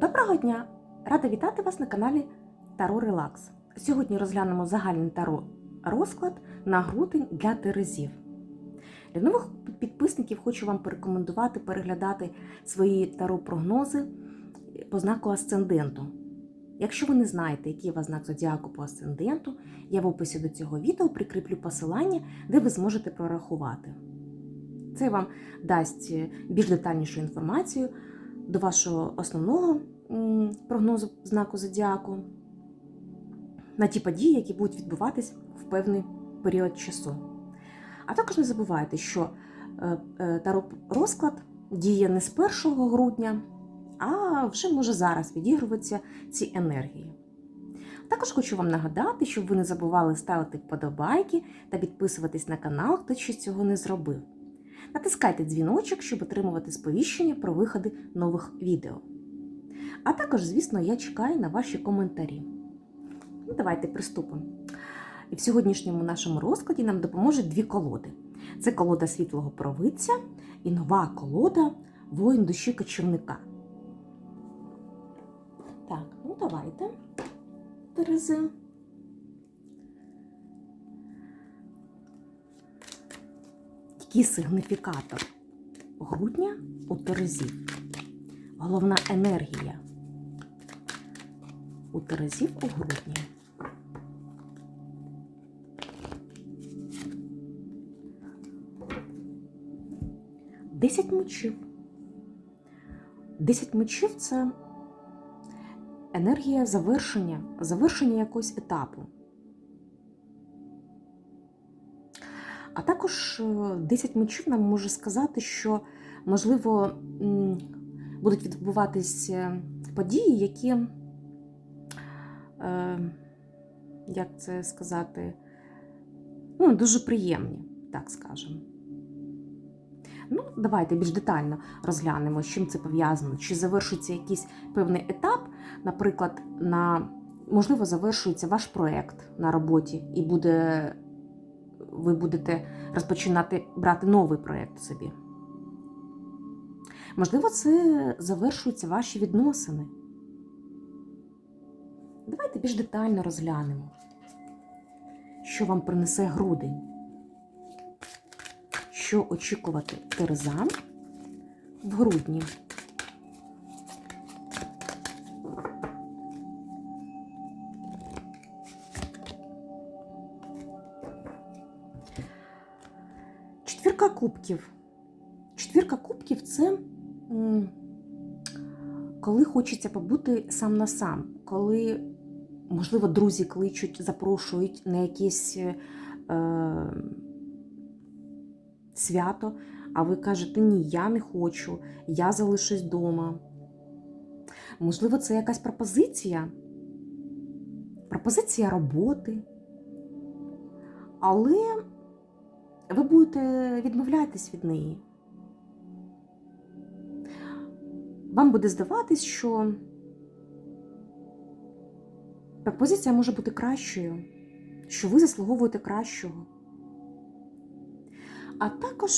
Доброго дня! Рада вітати вас на каналі Таро Релакс. Сьогодні розглянемо загальний таро розклад на грудень для терезів. Для нових підписників хочу вам порекомендувати переглядати свої таро-прогнози по знаку асценденту. Якщо ви не знаєте, який у вас знак зодіаку по асценденту, я в описі до цього відео прикріплю посилання, де ви зможете прорахувати. Це вам дасть більш детальнішу інформацію до вашого основного прогнозу знаку зодіаку на ті події, які будуть відбуватись в певний період часу. А також не забувайте, що е, е, таро розклад діє не з 1 грудня, а вже може зараз відігруватися ці енергії. Також хочу вам нагадати, щоб ви не забували ставити вподобайки та підписуватись на канал, хто ще цього не зробив. Натискайте дзвіночок, щоб отримувати сповіщення про виходи нових відео. А також, звісно, я чекаю на ваші коментарі. Ну, давайте приступимо. І в сьогоднішньому нашому розкладі нам допоможуть дві колоди: це колода світлого провидця і нова колода воїн душі кочівника. Так, ну давайте. Терези. Який сигніфікатор грудня у Терезів? Головна енергія у Терезів у грудні. Десять мечів. Десять мечів це енергія завершення, завершення якогось етапу. А також 10 мечів нам може сказати, що, можливо, будуть відбуватися події, які, е, як це сказати, ну, дуже приємні, так скажемо. Ну, давайте більш детально розглянемо, з чим це пов'язано. Чи завершується якийсь певний етап, наприклад, на, можливо, завершується ваш проєкт на роботі і буде ви будете розпочинати брати новий проєкт собі. Можливо, це завершуються ваші відносини. Давайте більш детально розглянемо, що вам принесе грудень. Що очікувати терезам в грудні. Кубків. Четвірка кубків це коли хочеться побути сам на сам, коли, можливо, друзі кличуть, запрошують на якесь е, свято, а ви кажете, ні, я не хочу, я залишусь вдома. Можливо, це якась пропозиція, пропозиція роботи. Але ви будете відмовлятись від неї. Вам буде здаватись, що пропозиція може бути кращою, що ви заслуговуєте кращого. А також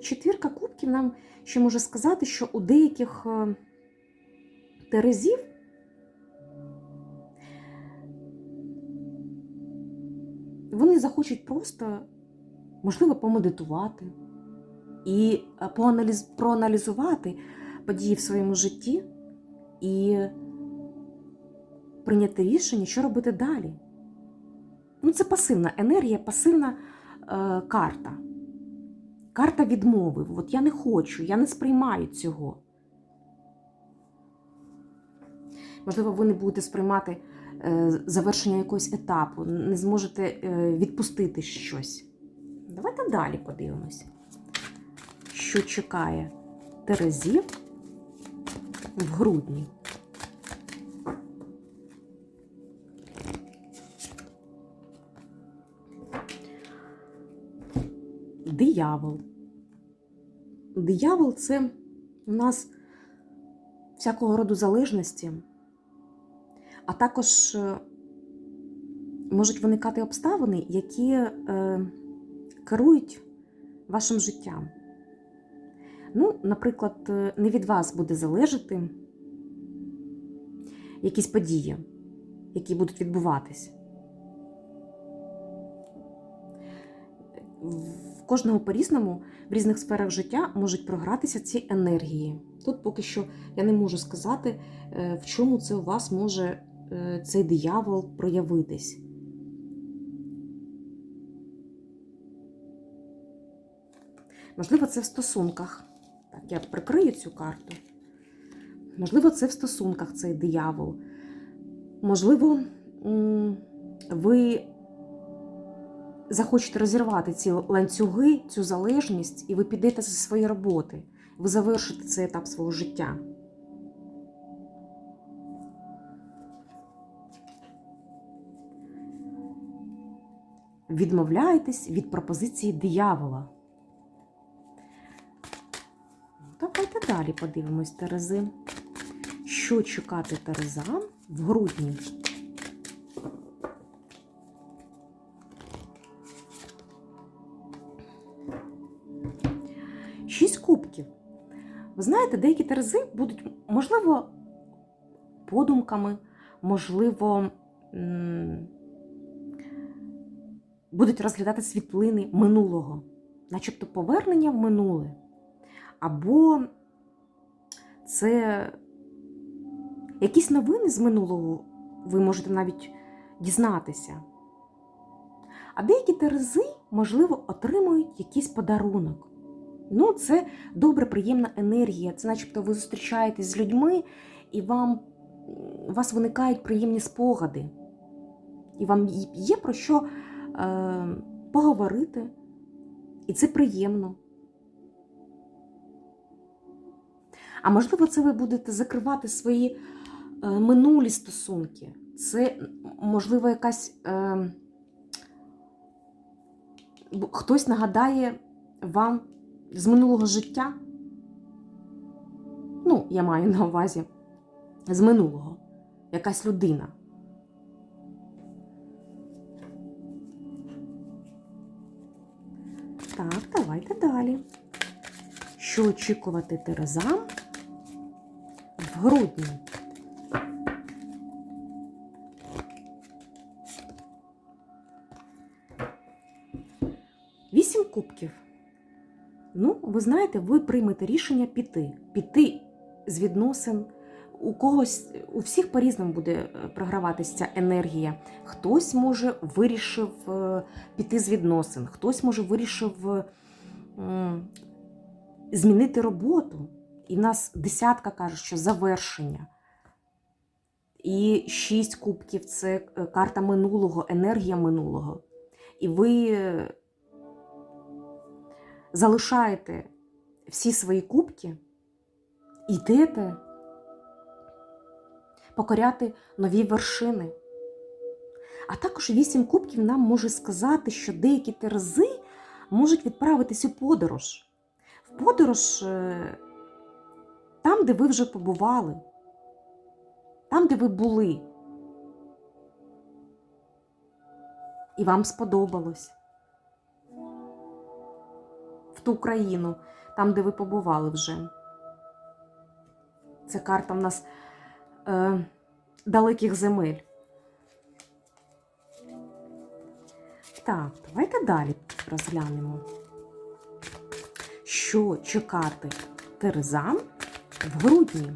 четвірка кубків нам ще може сказати, що у деяких терезів вони захочуть просто можливо, помедитувати і поаналіз... проаналізувати події в своєму житті і прийняти рішення, що робити далі. Ну, Це пасивна енергія, пасивна е, карта. Карта відмови. От я не хочу, я не сприймаю цього. Можливо, ви не будете сприймати е, завершення якогось етапу, не зможете е, відпустити щось. Давайте далі подивимося, що чекає Терезів в грудні. Диявол. Диявол це у нас всякого роду залежності, а також е, можуть виникати обставини, які е, керують вашим життям. Ну, наприклад, не від вас буде залежати якісь події, які будуть відбуватись. В кожного по-різному в різних сферах життя можуть програтися ці енергії. Тут поки що я не можу сказати, е, в чому це у вас може е, цей диявол проявитись. Можливо, це в стосунках. Так, я прикрию цю карту. Можливо, це в стосунках цей диявол. Можливо, ви захочете розірвати ці ланцюги, цю залежність, і ви підете зі своєї роботи. Ви завершите цей етап свого життя. Відмовляєтесь від пропозиції диявола. Далі подивимось Терези. Що чекати Терезам в грудні? Шість кубків. Ви знаєте, деякі терези будуть, можливо, подумками, можливо, будуть розглядати світлини минулого, начебто повернення в минуле. Або це якісь новини з минулого ви можете навіть дізнатися. А деякі терези, можливо, отримують якийсь подарунок. Ну, це добра, приємна енергія. Це начебто ви зустрічаєтесь з людьми, і вам, у вас виникають приємні спогади. І вам є про що е, поговорити. І це приємно. А можливо, це ви будете закривати свої е, минулі стосунки. Це, можливо, якась. Е, хтось нагадає вам з минулого життя. Ну, я маю на увазі з минулого. Якась людина. Так, давайте далі. Що очікувати Терезам грудні? Вісім кубків. Ну, ви знаєте, ви приймете рішення піти. Піти з відносин. У когось, у всіх по-різному буде е, програватися ця енергія. Хтось, може, вирішив е, піти з відносин, хтось, може, вирішив змінити роботу. І в нас десятка каже, що завершення. І шість кубків це карта минулого, енергія минулого. І ви залишаєте всі свої кубки, йдете покоряти нові вершини. А також вісім кубків нам може сказати, що деякі терези можуть відправитись у подорож. В подорож е, там, де ви вже побували, там, де ви були. І вам сподобалось в ту країну, там, де ви побували вже. Це карта в нас е, далеких земель. Так, давайте далі розглянемо. Що чекати Терезам в грудні?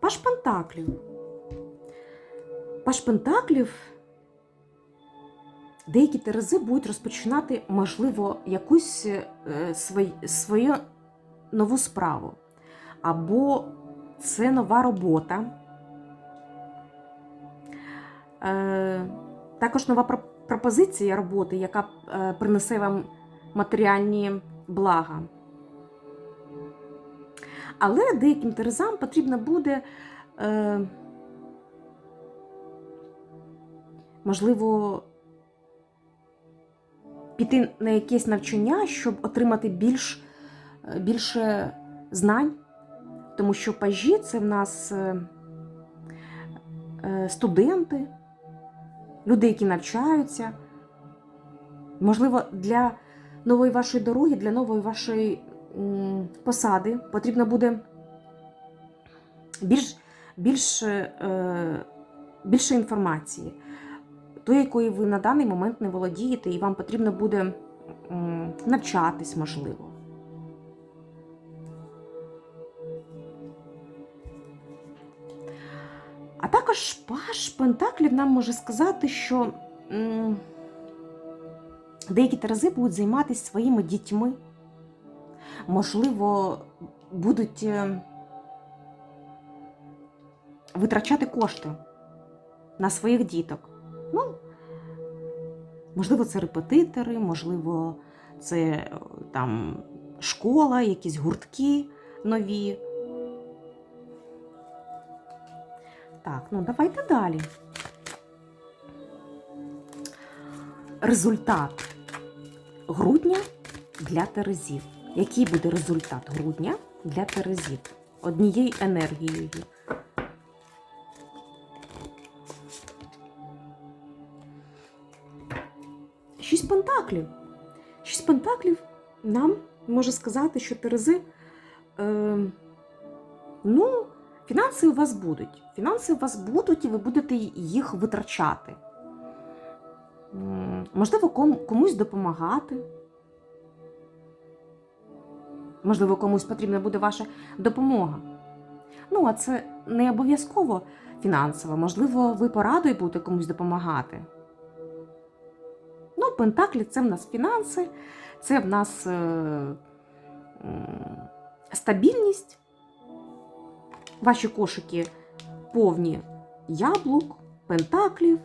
Паш Пентаклів. Паш Пентаклів. Деякі терези будуть розпочинати, можливо, якусь е, свою, свою нову справу. Або це нова робота. Е, також нова пропозиція роботи, яка е, принесе вам матеріальні блага. Але деяким терезам потрібно буде, е, можливо, піти на якесь навчання, щоб отримати більш, більше знань, тому що пажі це в нас е, студенти, люди, які навчаються. Можливо, для нової вашої дороги, для нової вашої посади потрібно буде більш, більш, е, більше інформації, тої, якої ви на даний момент не володієте, і вам потрібно буде навчатись, можливо. Також паш Пентаклів нам може сказати, що деякі терези будуть займатися своїми дітьми. Можливо, будуть е, витрачати кошти на своїх діток. Ну, можливо, це репетитори, можливо, це е, там школа, якісь гуртки нові. Так, ну давайте далі. Результат грудня для терезів. Який буде результат грудня для терезів? Однією енергією. Шість пентаклів. Шість пентаклів нам може сказати, що терези. Е, ну, Фінанси у вас будуть. Фінанси у вас будуть, і ви будете їх витрачати. Можливо, комусь допомагати. Можливо, комусь потрібна буде ваша допомога. Ну, а це не обов'язково фінансово. Можливо, ви порадою будете комусь допомагати. Ну, Пентаклі це в нас фінанси, це в нас е, м, стабільність. Ваші кошики повні яблук, пентаклів.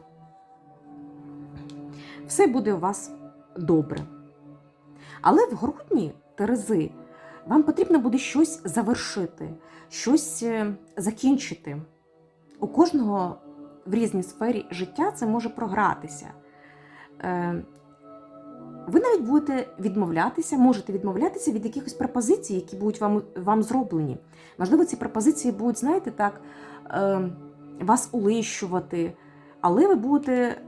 Все буде у вас добре. Але в грудні, Терези, вам потрібно буде щось завершити, щось е, закінчити. У кожного в різній сфері життя це може програтися. Ви навіть будете відмовлятися, можете відмовлятися від якихось пропозицій, які будуть вам, вам зроблені. Можливо, ці пропозиції будуть, знаєте, так, е, вас улищувати, але ви будете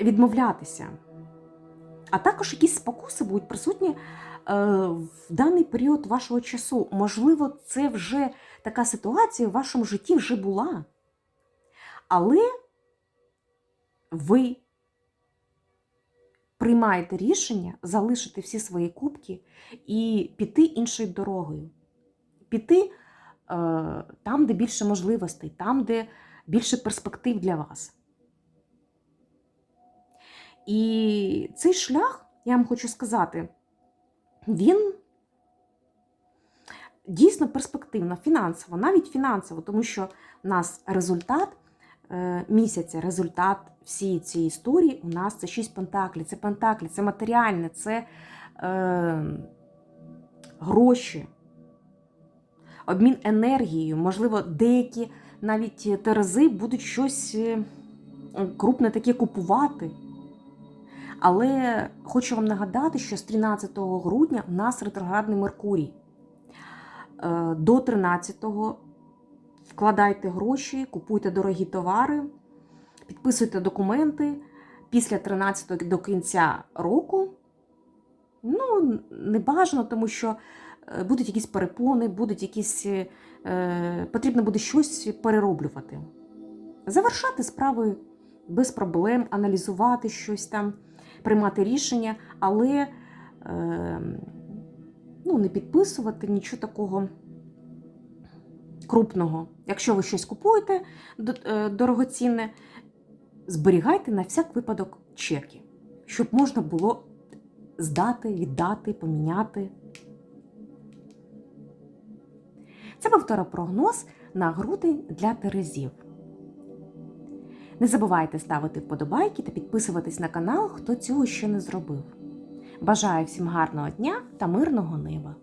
відмовлятися. А також якісь спокуси будуть присутні е, в даний період вашого часу. Можливо, це вже така ситуація в вашому житті вже була. Але ви приймаєте рішення залишити всі свої кубки і піти іншою дорогою. Піти е, там, де більше можливостей, там, де більше перспектив для вас. І цей шлях, я вам хочу сказати, він дійсно перспективно, фінансово, навіть фінансово, тому що в нас результат місяця, результат всієї цієї історії у нас це шість пентаклів, це пентаклі, це матеріальне, це е, гроші, обмін енергією, можливо, деякі навіть терези будуть щось е, крупне таке купувати. Але хочу вам нагадати, що з 13 грудня у нас ретроградний Меркурій. Е, До 13-го вкладайте гроші, купуйте дорогі товари, підписуйте документи. Після 13 до кінця року. Ну, не бажано, тому що е, будуть якісь перепони, будуть якісь, е, потрібно буде щось перероблювати. Завершати справи без проблем, аналізувати щось там, приймати рішення, але е, ну, не підписувати нічого такого крупного. Якщо ви щось купуєте е, дорогоцінне, зберігайте на всяк випадок чеки, щоб можна було здати, віддати, поміняти. Це був таропрогноз на грудень для терезів. Не забувайте ставити вподобайки та підписуватись на канал, хто цього ще не зробив. Бажаю всім гарного дня та мирного неба!